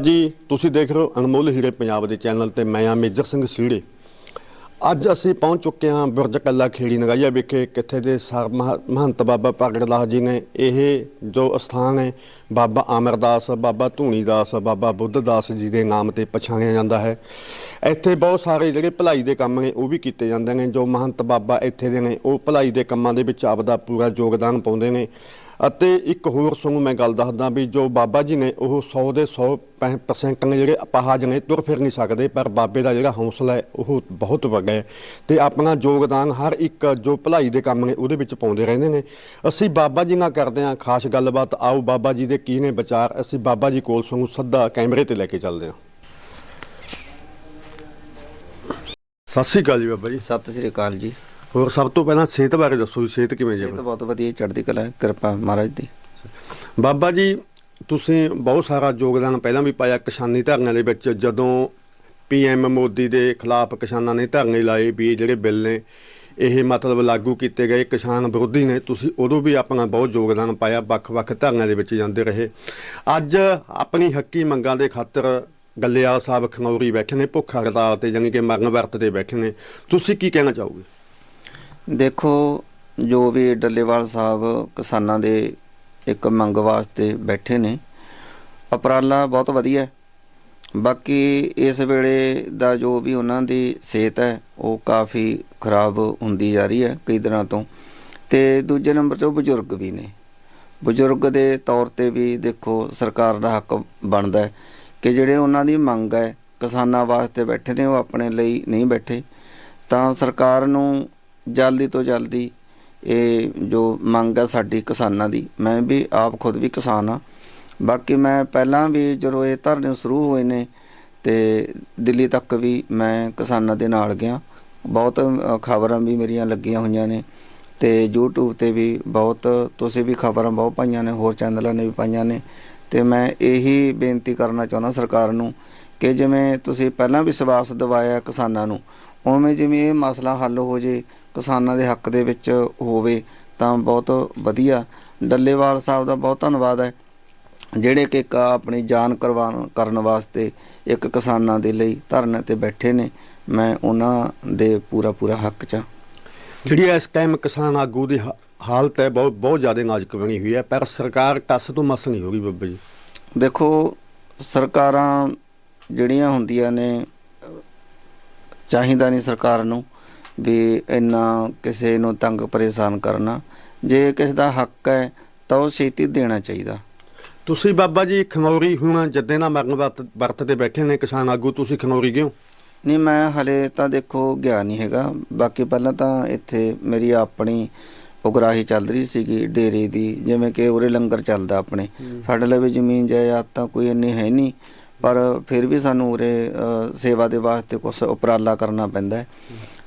ਜੀ, ਤੁਸੀਂ ਦੇਖ ਰਹੇ ਹੋ ਅਨਮੋਲ ਹੀਰੇ ਪੰਜਾਬ ਦੇ ਚੈਨਲ ਤੇ ਮੈਂ ਆ ਮੇਜਰ ਸਿੰਘ ਸੀੜੇ। ਅੱਜ ਅਸੀਂ ਪਹੁੰਚ ਚੁੱਕੇ ਹਾਂ ਬੁਰਜ ਕੱਲਾ ਖੇੜੀ ਨਗਾਈਆ ਵਿਖੇ, ਕਿੱਥੇ ਦੇ ਸਰ ਮਹ- ਮਹੰਤ ਬਾਬਾ ਪ੍ਰਗਟ ਦਾਸ ਜੀ ਨੇ ਇਹ ਜੋ ਸਥਾਨ ਹੈ, ਬਾਬਾ ਅਮਰਦਾਸ ਬਾਬਾ ਧੂਣੀਦਾਸ ਬਾਬਾ ਬੁੱਧਦਾਸ ਜੀ ਦੇ ਨਾਮ ਤੇ ਪਛਾਣਿਆ ਜਾਂਦਾ ਹੈ। ਇੱਥੇ ਬਹੁਤ ਸਾਰੇ ਜਿਹੜੇ ਭਲਾਈ ਦੇ ਕੰਮ ਨੇ, ਉਹ ਵੀ ਕੀਤੇ ਜਾਂਦੇ ਨੇ। ਜੋ ਮਹੰਤ ਬਾਬਾ ਇੱਥੇ ਦੇ ਨੇ, ਉਹ ਭਲਾਈ ਦੇ ਕੰਮਾਂ ਦੇ ਵਿੱਚ ਆਪਦਾ ਪੂਰਾ ਯੋਗਦਾਨ ਪਾਉਂਦੇ ਨੇ। ਅਤੇ ਇੱਕ ਹੋਰ ਤੁਹਾਨੂੰ ਮੈਂ ਗੱਲ ਦੱਸਦਾ ਵੀ ਜੋ ਬਾਬਾ ਜੀ ਨੇ ਉਹ 100 ਦੇ 100 ਪਰਸੈਂਟ ਨੇ ਜਿਹੜੇ ਅਪਾਹਜ ਨੇ ਤੁਰ ਫਿਰ ਨਹੀਂ ਸਕਦੇ, ਪਰ ਬਾਬੇ ਦਾ ਜਿਹੜਾ ਹੌਸਲਾ ਹੈ, ਉਹ ਬਹੁਤ ਵੱਡਾ ਹੈ ਤੇ ਆਪਣਾ ਯੋਗਦਾਨ ਹਰ ਇੱਕ ਜੋ ਭਲਾਈ ਦੇ ਕੰਮ ਨੇ ਉਹਦੇ ਵਿੱਚ ਪਾਉਂਦੇ ਰਹਿੰਦੇ ਨੇ। ਅਸੀਂ ਬਾਬਾ ਜੀ ਨਾਲ ਕਰਦੇ ਹਾਂ ਖਾਸ ਗੱਲਬਾਤ। ਆਓ ਬਾਬਾ ਜੀ ਦੇ ਕੀ ਨੇ ਵਿਚਾਰ। ਅਸੀਂ ਬਾਬਾ ਜੀ ਕੋਲ ਤੁਹਾਨੂੰ ਸੱਦਾ ਕੈਮਰੇ ਤੇ ਲੈ ਕੇ ਚੱਲਦੇ ਹਾਂ। ਸਤਿ ਸ਼੍ਰੀ ਅਕਾਲ ਜੀ ਬਾਬਾ ਜੀ। ਸਤਿ ਸ੍ਰੀ ਅਕਾਲ ਜੀ। ਹੋਰ ਸਭ ਤੋਂ ਪਹਿਲਾਂ ਸਿਹਤ ਬਾਰੇ ਦੱਸੋ ਜੀ ਸਿਹਤ ਕਿਵੇਂ ਜੀ ਇਹ ਆਪਣੀ? ਤਾਂ ਬਹੁਤ ਵਧੀਆ ਚੜ੍ਹਦੀ ਕਲਾ ਹੈ ਕਿਰਪਾ ਮਹਾਰਾਜ ਦੀ। ਬਾਬਾ ਜੀ ਤੁਸੀਂ ਬਹੁਤ ਸਾਰਾ ਯੋਗਦਾਨ ਪਹਿਲਾਂ ਵੀ ਪਾਇਆ ਕਿਸਾਨੀ ਧਰਨਿਆਂ ਦੇ ਵਿੱਚ ਜਦੋਂ ਪੀਐਮ ਮੋਦੀ ਦੇ ਖਿਲਾਫ ਕਿਸਾਨਾਂ ਨੇ ਧਰਨੇ ਲਾਏ ਵੀ ਜਿਹੜੇ ਬਿੱਲ ਨੇ ਇਹ ਮਤਲਬ ਲਾਗੂ ਕੀਤੇ ਗਏ ਕਿਸਾਨ ਵਿਰੋਧੀ ਨੇ ਤੁਸੀਂ ਉਦੋਂ ਵੀ ਆਪਣਾ ਬਹੁਤ ਯੋਗਦਾਨ ਪਾਇਆ ਵੱਖ-ਵੱਖ ਧਰਨਿਆਂ ਦੇ ਵਿੱਚ ਜਾਂਦੇ ਰਹੇ। ਅੱਜ ਆਪਣੀ ਹੱਕੀ ਮੰਗਾਂ ਦੇ ਖਾਤਰ ਗੱਲਿਆਲ ਸਾਹਿਬ ਖਨੌਰੀ ਬੈਠੇ ਨੇ ਭੁੱਖ ਹੜਤਾਲ ਤੇ ਯਾਨੀ ਕਿ ਮਰਨ ਵਰਤ ਤੇ ਬੈਠੇ ਨੇ। ਤੁਸੀਂ ਕੀ ਕਹਿਣਾ ਚਾਹੋਗੇ? ਦੇਖੋ, ਜੋ ਵੀ ਡੱਲੇਵਾਲ ਸਾਹਿਬ ਕਿਸਾਨਾਂ ਦੇ ਇੱਕ ਮੰਗ ਵਾਸਤੇ ਬੈਠੇ ਨੇ ਉਪਰਾਲਾ ਬਹੁਤ ਵਧੀਆ ਬਾਕੀ ਇਸ ਵੇਲੇ ਦਾ ਜੋ ਵੀ ਉਹਨਾਂ ਦੀ ਸਿਹਤ ਹੈ, ਉਹ ਕਾਫੀ ਖਰਾਬ ਹੁੰਦੀ ਜਾ ਰਹੀ ਹੈ ਕਈ ਦਿਨਾਂ ਤੋਂ। ਤੇ ਦੂਜੇ ਨੰਬਰ ਤੇ ਬਜ਼ੁਰਗ ਵੀ ਨੇ। ਬਜ਼ੁਰਗ ਦੇ ਤੌਰ ਤੇ ਵੀ ਦੇਖੋ, ਸਰਕਾਰ ਦਾ ਹੱਕ ਬਣਦਾ ਹੈ ਕਿ ਜਿਹੜੇ ਉਹਨਾਂ ਦੀ ਮੰਗ ਹੈ, ਕਿਸਾਨਾਂ ਵਾਸਤੇ ਬੈਠੇ ਨੇ, ਉਹ ਆਪਣੇ ਲਈ ਨਹੀਂ ਬੈਠੇ। ਤਾਂ ਸਰਕਾਰ ਨੂੰ ਜਲਦੀ ਤੋਂ ਜਲਦੀ ਇਹ ਜੋ ਮੰਗ ਹੈ ਸਾਡੀ ਕਿਸਾਨਾਂ ਦੀ, ਮੈਂ ਵੀ ਆਪ ਖੁਦ ਵੀ ਕਿਸਾਨ ਆ ਬਾਕੀ ਮੈਂ ਪਹਿਲਾਂ ਵੀ ਜਦੋਂ ਇਹ ਧਰਨੇ ਸ਼ੁਰੂ ਹੋਏ ਨੇ ਤੇ ਦਿੱਲੀ ਤੱਕ ਵੀ ਮੈਂ ਕਿਸਾਨਾਂ ਦੇ ਨਾਲ ਗਿਆ। ਬਹੁਤ ਖਬਰਾਂ ਵੀ ਮੇਰੀਆਂ ਲੱਗੀਆਂ ਹੋਈਆਂ ਨੇ ਤੇ YouTube ਤੇ ਵੀ ਬਹੁਤ, ਤੁਸੀਂ ਵੀ ਖਬਰਾਂ ਬਹੁਤ ਪਾਈਆਂ ਨੇ, ਹੋਰ ਚੈਨਲਾਂ ਨੇ ਵੀ ਪਾਈਆਂ ਨੇ। ਤੇ ਮੈਂ ਇਹੀ ਬੇਨਤੀ ਕਰਨਾ ਚਾਹੁੰਦਾ ਸਰਕਾਰ ਨੂੰ ਕਿ ਜਿਵੇਂ ਤੁਸੀਂ ਪਹਿਲਾਂ ਵੀ ਵਿਸ਼ਵਾਸ ਦਿਵਾਇਆ ਕਿਸਾਨਾਂ ਨੂੰ ਉਵੇਂ ਜਿਵੇਂ ਇਹ ਮਸਲਾ ਹੱਲ ਹੋ ਜੇ ਕਿਸਾਨਾਂ ਦੇ ਹੱਕ ਦੇ ਵਿੱਚ ਹੋਵੇ ਤਾਂ ਬਹੁਤ ਵਧੀਆ। ਡੱਲੇਵਾਲ ਸਾਹਿਬ ਦਾ ਬਹੁਤ ਧੰਨਵਾਦ ਹੈ ਜਿਹੜੇ ਕਿ ਇੱਕ ਆਪਣੀ ਜਾਨ ਕਰਵਾਉਣ ਕਰਨ ਵਾਸਤੇ ਇੱਕ ਕਿਸਾਨਾਂ ਦੇ ਲਈ ਧਰਨੇ ਤੇ ਬੈਠੇ ਨੇ। ਮੈਂ ਉਹਨਾਂ ਦੇ ਪੂਰਾ ਪੂਰਾ ਹੱਕ 'ਚ। ਜਿਹੜੀ ਇਸ ਟਾਈਮ ਕਿਸਾਨ ਆਗੂ ਦੀ ਹਾਲਤ ਹੈ ਬਹੁਤ ਬਹੁਤ ਜ਼ਿਆਦਾ ਨਾਜ਼ੁਕ ਬਣੀ ਹੋਈ ਹੈ ਪਰ ਸਰਕਾਰ ਟਸ ਤੋਂ ਮਸ ਨਹੀਂ ਹੋ ਗਈ ਬੱਬਾ ਜੀ। ਦੇਖੋ ਸਰਕਾਰਾਂ ਜਿਹੜੀਆਂ ਹੁੰਦੀਆਂ ਨੇ ਚਾਹੀਦਾ ਨਹੀਂ ਸਰਕਾਰ ਨੂੰ ਵੀ ਇੰਨਾ ਕਿਸੇ ਨੂੰ ਤੰਗ ਪਰੇਸ਼ਾਨ ਕਰਨਾ। ਜੇ ਕਿਸੇ ਦਾ ਹੱਕ ਹੈ ਤਾਂ ਉਹ ਛੇਤੀ ਦੇਣਾ ਚਾਹੀਦਾ। ਤੁਸੀਂ ਬਾਬਾ ਜੀ ਖਨੌਰੀ ਹੁਣ ਜੱਦੇ ਨਾਲ ਮਰਨ ਵਰਤ ਤੇ ਬੈਠੇ ਨੇ ਕਿਸਾਨ ਆਗੂ ਤੁਸੀਂ ਖਨੌਰੀ ਗਏ ਹੋ ਨਹੀਂ ਮੈਂ ਹਲੇ ਤਾਂ ਦੇਖੋ ਗਿਆ ਨਹੀਂ ਹੈਗਾ। ਬਾਕੀ ਪਹਿਲਾਂ ਤਾਂ ਇੱਥੇ ਮੇਰੀ ਆਪਣੀ ਉਗਰਾਹੀ ਚੱਲ ਰਹੀ ਸੀਗੀ ਡੇਰੇ ਦੀ ਜਿਵੇਂ ਕਿ ਉਰੇ ਲੰਗਰ ਚੱਲਦਾ ਆਪਣੇ। ਸਾਡੇ ਲਈ ਵੀ ਜ਼ਮੀਨ ਜਾਇਦਾਦ ਤਾਂ ਕੋਈ ਇੰਨੀ ਹੈ ਨਹੀਂ। ਪਰ ਫਿਰ ਵੀ ਸਾਨੂੰ ਉਰੇ ਸੇਵਾ ਦੇ ਵਾਸਤੇ ਕੁਝ ਉਪਰਾਲਾ ਕਰਨਾ ਪੈਂਦਾ ਹੈ।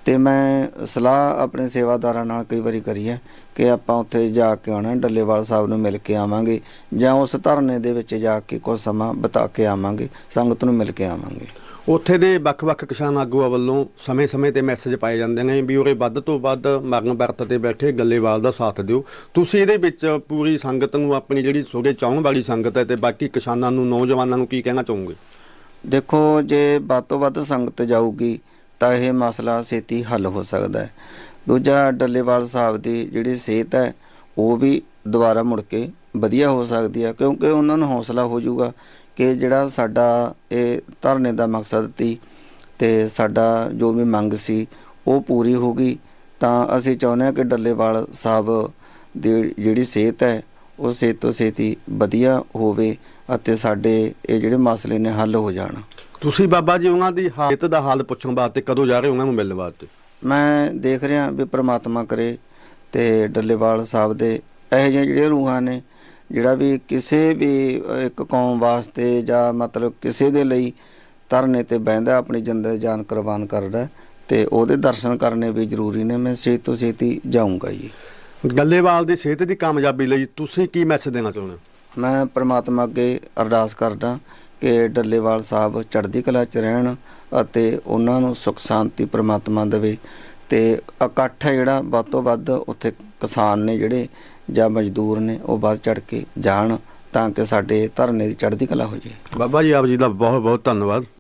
ਤੇ ਮੈਂ ਸਲਾਹ ਆਪਣੇ ਸੇਵਾਦਾਰਾਂ ਨਾਲ ਕਈ ਵਾਰੀ ਕਰੀ ਹੈ ਕਿ ਆਪਾਂ ਉੱਥੇ ਜਾ ਕੇ ਆਉਣਾ, ਡੱਲੇਵਾਲ ਸਾਹਿਬ ਨੂੰ ਮਿਲ ਕੇ ਆਵਾਂਗੇ ਜਾਂ ਉਸ ਧਰਨੇ ਦੇ ਵਿੱਚ ਜਾ ਕੇ ਕੁਝ ਸਮਾਂ ਬਿਤਾ ਕੇ ਆਵਾਂਗੇ, ਸੰਗਤ ਨੂੰ ਮਿਲ ਕੇ ਆਵਾਂਗੇ। ਉੱਥੇ ਦੇ ਵੱਖ-ਵੱਖ ਕਿਸਾਨ ਆਗੂਆਂ ਵੱਲੋਂ ਸਮੇਂ-ਸਮੇਂ ਤੇ ਮੈਸੇਜ ਪਾਏ ਜਾਂਦੇ ਨੇ ਵੀ ਉਰੇ ਵੱਧ ਤੋਂ ਵੱਧ ਮਰਨ ਵਰਤ ਤੇ ਬੈਠੇ ਗੱਲੇਵਾਲ ਦਾ ਸਾਥ ਦਿਓ। ਤੁਸੀਂ ਇਹਦੇ ਵਿੱਚ ਪੂਰੀ ਸੰਗਤ ਨੂੰ ਆਪਣੀ ਜਿਹੜੀ ਸੋਗੇ ਚਾਹਣ ਵਾਲੀ ਸੰਗਤ ਹੈ ਤੇ ਬਾਕੀ ਕਿਸਾਨਾਂ ਨੂੰ, ਨੌਜਵਾਨਾਂ ਨੂੰ ਕੀ ਕਹਿਣਾ ਚਾਹੋਗੇ? ਦੇਖੋ, ਜੇ ਵੱਧ ਤੋਂ ਵੱਧ ਸੰਗਤ ਜਾਊਗੀ, ਤਾਂ ਇਹ ਮਸਲਾ ਛੇਤੀ ਹੱਲ ਹੋ ਸਕਦਾ ਹੈ। ਦੂਜਾ, ਡੱਲੇਵਾਲ ਸਾਹਿਬ ਦੀ ਜਿਹੜੀ ਸਿਹਤ ਹੈ, ਉਹ ਵੀ ਦੁਬਾਰਾ ਮੁੜ ਕੇ ਵਧੀਆ ਹੋ ਸਕਦੀ ਹੈ, ਕਿਉਂਕਿ ਉਹਨਾਂ ਨੂੰ ਹੌਸਲਾ ਹੋ ਜਾਊਗਾ। ਕਿ ਜਿਹੜਾ ਸਾਡਾ ਇਹ ਧਰਨੇ ਦਾ ਮਕਸਦ ਸੀ ਤੇ ਸਾਡਾ ਜੋ ਵੀ ਮੰਗ ਸੀ ਉਹ ਪੂਰੀ ਹੋ ਗਈ ਤਾਂ ਅਸੀਂ ਚਾਹੁੰਦੇ ਹਾਂ ਕਿ ਡੱਲੇਵਾਲ ਸਾਹਿਬ ਦੀ ਜਿਹੜੀ ਸਿਹਤ ਹੈ ਉਹ ਸਿਹਤ ਤੋਂ ਛੇਤੀ ਵਧੀਆ ਹੋਵੇ ਅਤੇ ਸਾਡੇ ਇਹ ਜਿਹੜੇ ਮਸਲੇ ਨੇ ਹੱਲ ਹੋ ਜਾਣ। ਤੁਸੀਂ ਬਾਬਾ ਜੀ ਉਹਨਾਂ ਦੀ ਹਾਲਤ ਦਾ ਹਾਲ ਪੁੱਛਣ ਵਾਸਤੇ ਕਦੋਂ ਜਾ ਰਹੇ ਹੋ ਉਹਨਾਂ ਨੂੰ ਮਿਲਣ ਵਾਸਤੇ? ਮੈਂ ਦੇਖ ਰਿਹਾ ਵੀ ਪ੍ਰਮਾਤਮਾ ਕਰੇ ਤੇ ਡੱਲੇਵਾਲ ਸਾਹਿਬ ਦੇ ਇਹੋ ਜਿਹੇ ਜਿਹੜੇ ਰੂਹਾਂ ਨੇ ਜਿਹੜਾ ਵੀ ਕਿਸੇ ਵੀ ਇੱਕ ਕੌਮ ਵਾਸਤੇ ਜਾਂ ਮਤਲਬ ਕਿਸੇ ਦੇ ਲਈ ਧਰਨੇ ਤੇ ਬਹਿੰਦਾ ਆਪਣੀ ਜਿੰਦੇ ਜਾਨ ਕੁਰਬਾਨ ਕਰਦਾ ਤੇ ਉਹਦੇ ਦਰਸ਼ਨ ਕਰਨੇ ਵੀ ਜ਼ਰੂਰੀ ਨੇ। ਮੈਂ ਛੇਤੀ ਤੋਂ ਛੇਤੀ ਜਾਊਂਗਾ ਜੀ। ਗੱਲੇਵਾਲ ਦੀ ਸਿਹਤ ਦੀ ਕਾਮਯਾਬੀ ਲਈ ਤੁਸੀਂ ਕੀ ਮੈਸੇਜ ਦੇਣਾ ਚਾਹੁੰਦੇ ਹੋ? ਮੈਂ ਪ੍ਰਮਾਤਮਾ ਅੱਗੇ ਅਰਦਾਸ ਕਰਦਾ ਕਿ ਡੱਲੇਵਾਲ ਸਾਹਿਬ ਚੜ੍ਹਦੀ ਕਲਾ ਚ ਰਹਿਣ ਅਤੇ ਉਹਨਾਂ ਨੂੰ ਸੁਖ ਸ਼ਾਂਤੀ ਪ੍ਰਮਾਤਮਾ ਦੇਵੇ ਤੇ ਇਕੱਠ ਹੈ ਜਿਹੜਾ ਵੱਧ ਤੋਂ ਵੱਧ ਉੱਥੇ ਕਿਸਾਨ ਨੇ ਜਿਹੜੇ ਜਾਂ ਮਜ਼ਦੂਰ ਨੇ ਉਹ ਵੱਧ ਚੜ ਕੇ ਜਾਣ ਤਾਂ ਕਿ ਸਾਡੇ ਧਰਨੇ ਦੀ ਚੜ੍ਹਦੀ ਕਲਾ ਹੋ ਜਾਏ। ਬਾਬਾ ਜੀ, ਆਪ ਜੀ ਦਾ ਬਹੁਤ ਬਹੁਤ ਧੰਨਵਾਦ।